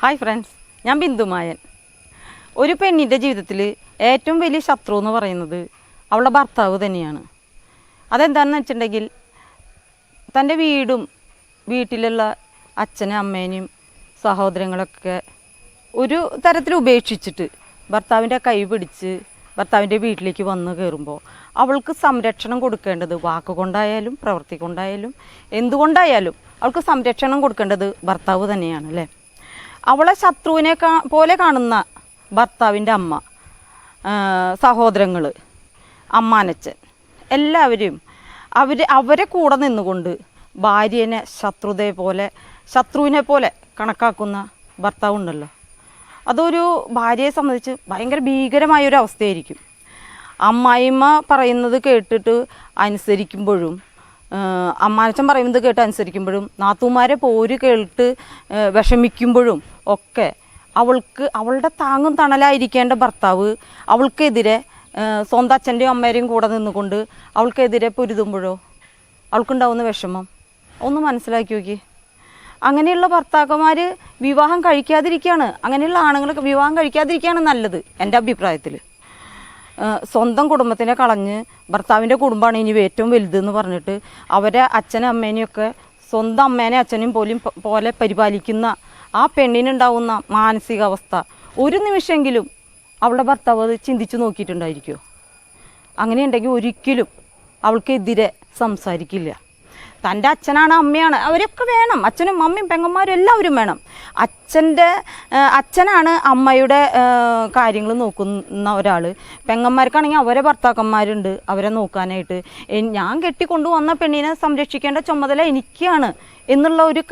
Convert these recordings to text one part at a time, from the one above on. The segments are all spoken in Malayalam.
ഹായ് ഫ്രണ്ട്സ് ഞാൻ ബിന്ദുമായൻ ഒരു പെണ്ണിന്റെ ജീവിതത്തിൽ ഏറ്റവും വലിയ ശത്രു എന്ന് പറയുന്നത് അവളുടെ ഭർത്താവ് തന്നെയാണ്. അതെന്താണെന്ന് വെച്ചിട്ടുണ്ടെങ്കിൽ തന്റെ വീടും വീട്ടിലുള്ള അച്ഛനും അമ്മേനെയും സഹോദരങ്ങളൊക്കെ ഒരു തരത്തിൽ ഉപേക്ഷിച്ചിട്ട് ഭർത്താവിന്റെ കൈ പിടിച്ച് ഭർത്താവിന്റെ വീട്ടിലേക്ക് വന്ന് കയറുമ്പോൾ അവൾക്ക് സംരക്ഷണം കൊടുക്കേണ്ടത് വാക്കുകൊണ്ടായാലും പ്രവൃത്തി കൊണ്ടായാലും എന്തുകൊണ്ടായാലും അവൾക്ക് സംരക്ഷണം കൊടുക്കേണ്ടത് ഭർത്താവ് തന്നെയാണ് അല്ലേ? അവളെ ശത്രുവിനെ പോലെ കാണുന്ന ഭർത്താവിന്റെ അമ്മ സഹോദരങ്ങൾ അമ്മാനച്ചൻ എല്ലാവരും അവർ അവരെ കൂടെ നിന്നുകൊണ്ട് ഭാര്യനെ ശത്രുതയെ പോലെ ശത്രുവിനെ പോലെ കണക്കാക്കുന്ന ഭർത്താവുണ്ടല്ലോ അതൊരു ഭാര്യയെ സംബന്ധിച്ച് ഭയങ്കര ഭീകരമായ ഒരു അവസ്ഥയായിരിക്കും അമ്മായിമ്മ പറയുന്നത് കേട്ടിട്ട് അനുസരിക്കുമ്പോഴും അമ്മാനച്ചൻ പറയുന്നത് കേട്ട് അനുസരിക്കുമ്പോഴും നാത്തൂമാരെ പോര് കേട്ട് വിഷമിക്കുമ്പോഴും ഒക്കെ അവൾക്ക് അവളുടെ താങ്ങും തണലായിരിക്കേണ്ട ഭർത്താവ് അവൾക്കെതിരെ സ്വന്തം അച്ഛന്റെയും അമ്മേരെയും കൂടെ നിന്നുകൊണ്ട് അവൾക്കെതിരെ പൊരുതുമ്പോഴോ? അവൾക്കുണ്ടാവുന്ന വിഷമം. ഒന്ന് മനസ്സിലാക്കി നോക്കി. അങ്ങനെയുള്ള ഭർത്താക്കന്മാർ വിവാഹം കഴിക്കാതിരിക്കുകയാണ് അങ്ങനെയുള്ള ആണുങ്ങളൊക്കെ വിവാഹം കഴിക്കാതിരിക്കുകയാണ് നല്ലത് എന്റെ അഭിപ്രായത്തിൽ സ്വന്തം കുടുംബത്തിനെ കളഞ്ഞ് ഭർത്താവിന്റെ കുടുംബമാണ് ഇനി ഏറ്റവും വലുതെന്ന് പറഞ്ഞിട്ട് അവരെ അച്ഛനും അമ്മേനെയൊക്കെ സ്വന്തം അമ്മേനെ അച്ഛനും പോലും പോലെ പരിപാലിക്കുന്ന ആ പെണ്ണിനുണ്ടാവുന്ന മാനസികാവസ്ഥ. ഒരു നിമിഷമെങ്കിലും അവളുടെ ഭർത്താവ് അത് ചിന്തിച്ചു നോക്കിയിട്ടുണ്ടായിരിക്കുമോ അങ്ങനെയുണ്ടെങ്കിൽ ഒരിക്കലും അവൾക്കെതിരെ സംസാരിക്കില്ല. തന്റെ അച്ഛനാണ് അമ്മയാണ്. അവരൊക്കെ വേണം. അച്ഛനും അമ്മയും പെങ്ങന്മാരും എല്ലാവരും വേണം. അച്ഛന്റെ അച്ഛനാണ് അമ്മയുടെ കാര്യങ്ങൾ നോക്കുന്ന ഒരാൾ പെങ്ങന്മാർക്കാണെങ്കിൽ അവരെ ഭർത്താക്കന്മാരുണ്ട് അവരെ നോക്കാനായിട്ട്. ഞാൻ കെട്ടിക്കൊണ്ടു വന്ന പെണ്ണിനെ സംരക്ഷിക്കേണ്ട ചുമതല എനിക്കാണ് എന്നുള്ള ഒരു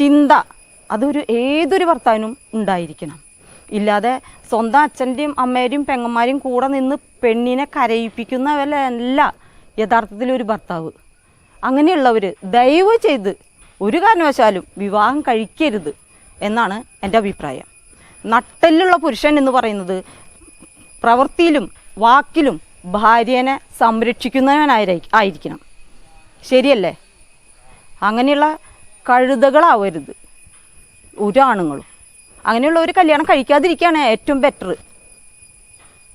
ചിന്ത അതൊരു ഏതൊരു ഭർത്താവിനും ഉണ്ടായിരിക്കണം. ഇല്ലാതെ സ്വന്തം അച്ഛന്റെയും അമ്മയുടെയും പെങ്ങന്മാരെയും കൂടെ നിന്ന് പെണ്ണിനെ കരയിപ്പിക്കുന്നവരല്ല യഥാർത്ഥത്തിൽ ഒരു ഭർത്താവ്. അങ്ങനെയുള്ളവർ ദയവ് ചെയ്ത് ഒരു കാരണവശാലും വിവാഹം കഴിക്കരുത് എന്നാണ് എന്റെ അഭിപ്രായം. നട്ടലിലുള്ള പുരുഷൻ എന്ന് പറയുന്നത് പ്രവൃത്തിയിലും വാക്കിലും ഭാര്യനെ സംരക്ഷിക്കുന്നവനായി ആയിരിക്കണം. ശരിയല്ലേ? അങ്ങനെയുള്ള കഴുതകളാവരുത്. ഒരാണുങ്ങളും. അങ്ങനെയുള്ള ഒരു കല്യാണം കഴിക്കാതിരിക്കുകയാണ് ഏറ്റവും ബെറ്റർ